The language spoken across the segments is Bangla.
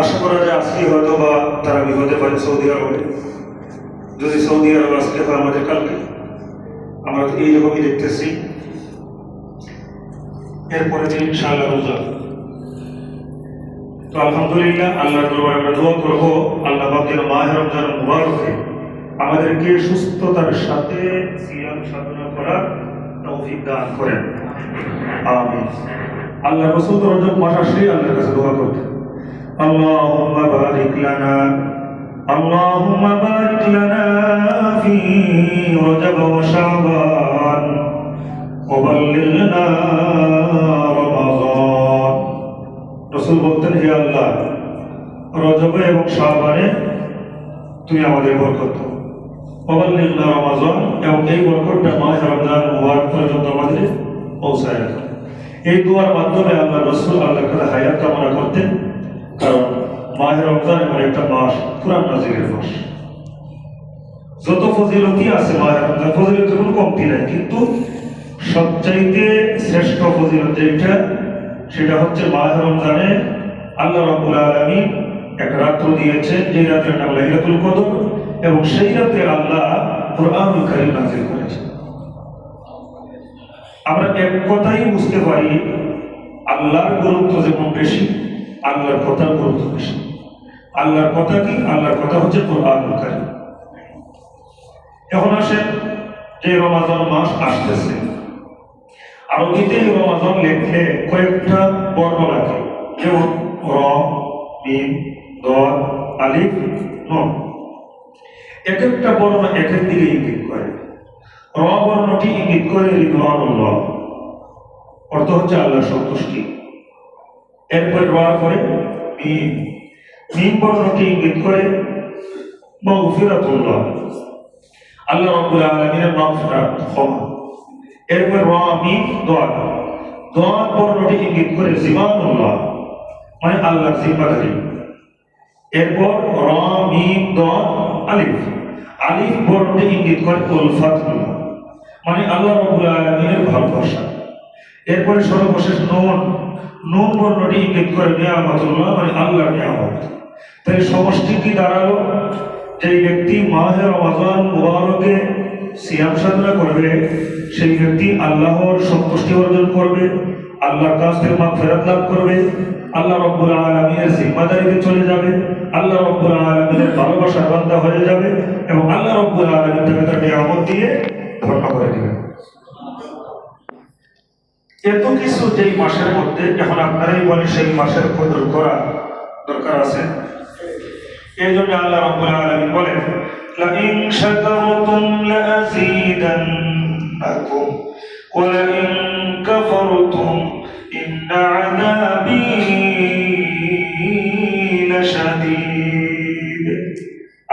আশা করা যায় আজকে হয়তো বা তারা হতে পারে সৌদি আরবে। যদি সৌদি আরব আজকে হয় আমাদের কালকে, আমরা এইরকমই দেখতেছি। এরপরে যে ইনশাআল্লাহ রোজা। তো আলহামদুলিল্লাহ আল্লাহ দরবারে আমরা দোয়া করব, আল্লাহ বাব যেন মাহে রমজান মুবারকে আমাদেরকে সুস্থতার সাথে সিয়াম সাধনা করার তৌফিক দান করেন। আমিন। আল্লাহ রসুল রজব মাস আসলেই আল্লাহর কাছে দোয়া করতেন। اللهم بارك لنا اللهم بارك لنا في رجب وشعبان وبلغنا رمضان রসুল বলতেন হে আল্লাহ রজবে এবং শাহবানে তুমি আমাদের বরকত দাও ওবাল্লিগনা রমাজান এবং এই বরকতটা মাস রমজান মুবারক পর্যন্ত আমাদের পৌঁছায় রাখো এই দুয়ার মাধ্যমে আল্লাহ রসুল আল্লাহর কাছে হায়াত কামনা করতেন কারণ মাহের রমজান এমন একটা মাস কোরআন নাজিরের মাস। যত ফজিলতি আছে মাহের রমজান ফজিলতের কোনো কমতি নাই, কিন্তু সবচাইতে শ্রেষ্ঠ ফজিলত যেটা সেটা হচ্ছে মাহের রমজানে আল্লাহ রাব্বুল আলামিন এক রাত্র দিয়েছেন যে রাতের নাম লাইলাতুল কদর, এবং সেই রাতে আল্লাহ কোরআনুল কারীম নাজির করেছেন। আমরা এক কথাই বুঝতে পারি, আল্লাহর গুরুত্ব যেমন বেশি আল্লাহর কথা গুরুত্ব বেশি আল্লাহর কথা কি? আল্লাহর কথা হচ্ছে কোরআন কারীম। এখন আসেন যে রমাজান মাস আসতেছে। আরবিতে রমাজান লেখলে কয়েকটা বর্ণ লাগে যেমন র, মিম দল আলিফ, নুন। এক একটা বর্ণ এক এক দিকে ইঙ্গিত করে। র বর্ণটি ইঙ্গিত করে রিদওয়ানুল্লাহ। অর্থ হচ্ছে আল্লাহর সন্তুষ্টি। এরপরে রোয়ার পরে মিম মিম বর্ণটি ইঙ্গিত করে, মগফিরাতুল্লাহ। আল্লাহ রাব্বুল আলামিনের মাগফিরাত ক্ষমা। এরপর র মিম দোয়া দোয়া বর্ণটি ইঙ্গিত করে জিমানুল্লাহ মানে আল্লাহর জিম্মাদারি। এরপর র মিম দোয়া, আলিফ। আলিফ বর্ণটি ইঙ্গিত করে উলফাতুল্লাহ মানে আল্লাহ রাব্বুল আলামিনের ভালোবাসা। এরপরে সর্বশেষ নুন নুন বর্ণটি ইঙ্গিত করে নিয়ামতুল্লাহ মানে আল্লাহ নিয়ামত। তাই সমষ্টি কি দাঁড়াল? যে ব্যক্তি মাহে রমাজান মুবারকে সিয়াম সাধনা করবে, সেই ব্যক্তি আল্লাহর সন্তুষ্টি অর্জন করবে, আল্লাহর কাছ থেকে মা ফেরত লাভ করবে, আল্লাহ রব্বুল আলমীর জিম্মাদারিতে চলে যাবে, আল্লাহ রব্বুল আলমীর ভালোবাসার বান্দা হয়ে যাবে এবং আল্লাহ রব্বুল আলমী তাকে তার নিয়ামত দিয়ে ধন্য করে দিবেন। এত কিছু যেই মাসের মধ্যে, এখন আপনারাই বলে সেই মাসের কদর করা দরকার আছে। এই জন্য আল্লাহ রাব্বুল আলামিন বলেন, লাইন শাকারতুম লাযীদান্নাকুম ওয়া লাইন কাফারতুম, ইন্না আযাবি লাশাদীদ।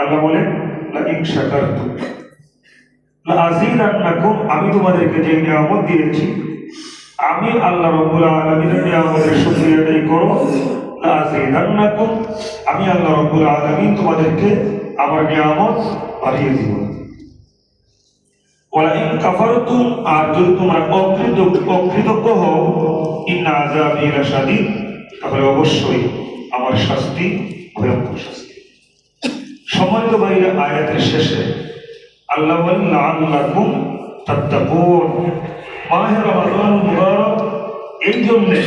আল্লাহ বলেন, লাইন শাকারতুম, লাযীদান্নাকুম, আমি তোমাদেরকে যে নিয়ামত দিয়েছি আমি আল্লাহ রব্বুল আলমিনের নিয়ামতের শুকরিয়া করো। আমি আল্লাহ রব্বুল আলামিন তোমাদেরকে আমার নিয়ামত বাড়িয়ে দিব। তাহলে অবশ্যই আমার শাস্তি ভাইরা, আয়াতের শেষে আল্লাহ মাহে রমাদান মুবারক, এই জন্যে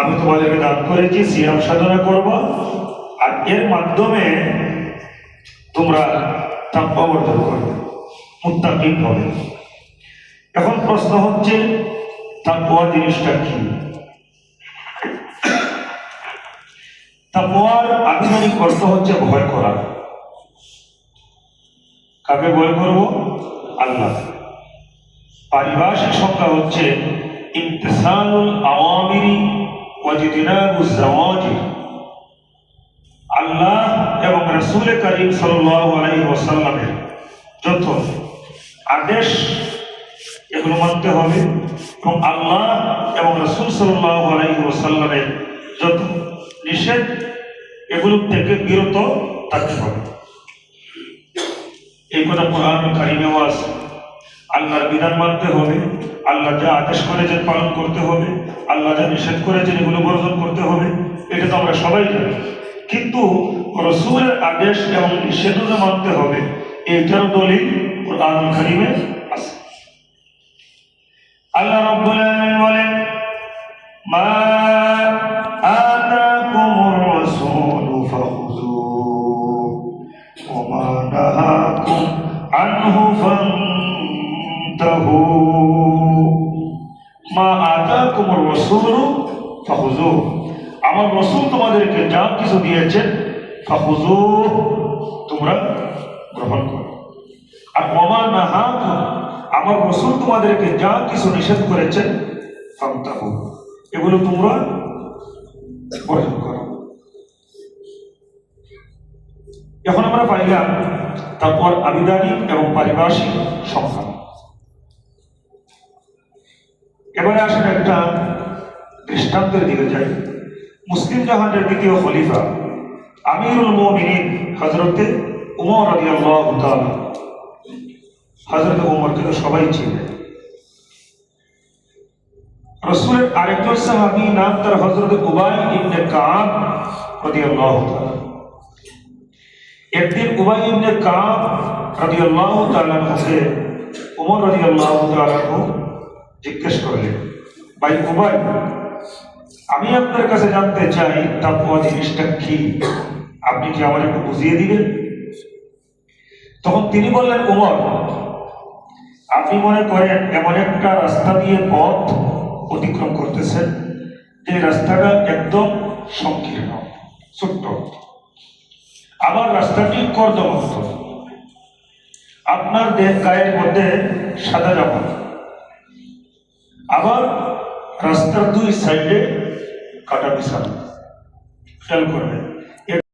আমি তোমাদেরকে দান করেছি, সিয়াম সাধনা করব। আর এর মাধ্যমে তোমরা তাকওয়া অর্জন করবে, মুত্তাকিন হবে। এখন প্রশ্ন হচ্ছে, তাকওয়া জিনিসটা কি? তাকওয়ার আধিকারিক অর্থ হচ্ছে ভয় করা। কাকে ভয় করব? আল্লাহ পারিভাষিক সংখ্যা হচ্ছে ইমতিসালুল আওয়ামিরি আল্লাহ এবং রসুল করিম ওয়াসাল্লামের যত আদেশ এগুলো মানতে হবে এবং আল্লাহ এবং রসুল সাল্লাল্লাহু আলাইহি ওয়াসাল্লামের যত নিষেধ এগুলো থেকে বিরত থাকতে হবে। এই কথা কোরআন কারিমেও আছে আল্লাহর বিধান মানতে হবে, আল্লাহ যা আদেশ করেছেন পালন করতে হবে, আল্লাহ যা নিষেধ করেছেন এগুলো বর্জন করতে হবে, এটা তো আমরা সবাই জানি। কিন্তু রসুলের আদেশ এবং নিষেধ যে মানতে হবে এইটারও দলিল কোরআন কারিমে আছে। আল্লাহ রাব্বুল আলামিন বলেন, মা মা আতাকুমুর রাসূলু, ফাখুযুহু। আমার রাসূল তোমাদেরকে যা কিছু দিয়েছেন, ফাখুযুহু, তোমরা গ্রহণ করো। আর ওমা নাহাকুম আমার রসুল তোমাদেরকে যা কিছু নিষেধ করেছেন এগুলো তোমরা বর্জন করো। এখন আমরা পাইলাম তারপর আবিধানিক এবং পারিভাষিক সংখ্যা। এবারে আসেন একটা দৃষ্টান্তের দিকে যাই। মুসলিম জাহানের দ্বিতীয় খলিফা আমিরুল মুমিনিন হজরতে উমর রাদিয়াল্লাহু তাআলা। হজরত উমরকে তো সবাই চিনে। রসুলের আরেকজন সাহাবি নাম তার হজরত উবাই ইবনে কাব রাদিয়াল্লাহু তাআলা। একদিন উবাই ইবনে কাব রাদিয়াল্লাহু তাআলা কাছে উমর রাদিয়াল্লাহু তাআলা জিজ্ঞেস করলেন, ভাই উবাই, আমি আপনার কাছে জানতে চাই তাকওয়া জিনিসটা কি? আপনি কি আমার একটু বুঝিয়ে দিবেন? তখন তিনি বললেন, উমর, আপনি মনে করেন এমন একটা রাস্তা দিয়ে পথ অতিক্রম করতেছেন, যে রাস্তাটা একদম সংকীর্ণ, ছোট্ট। আবার রাস্তাটি কর্দমুক্ত আপনার দেহ গায়ের মধ্যে সাদা জামা। আবার রাস্তার দুই সাইডে কাটা বিশাল। খেয়াল করবেন।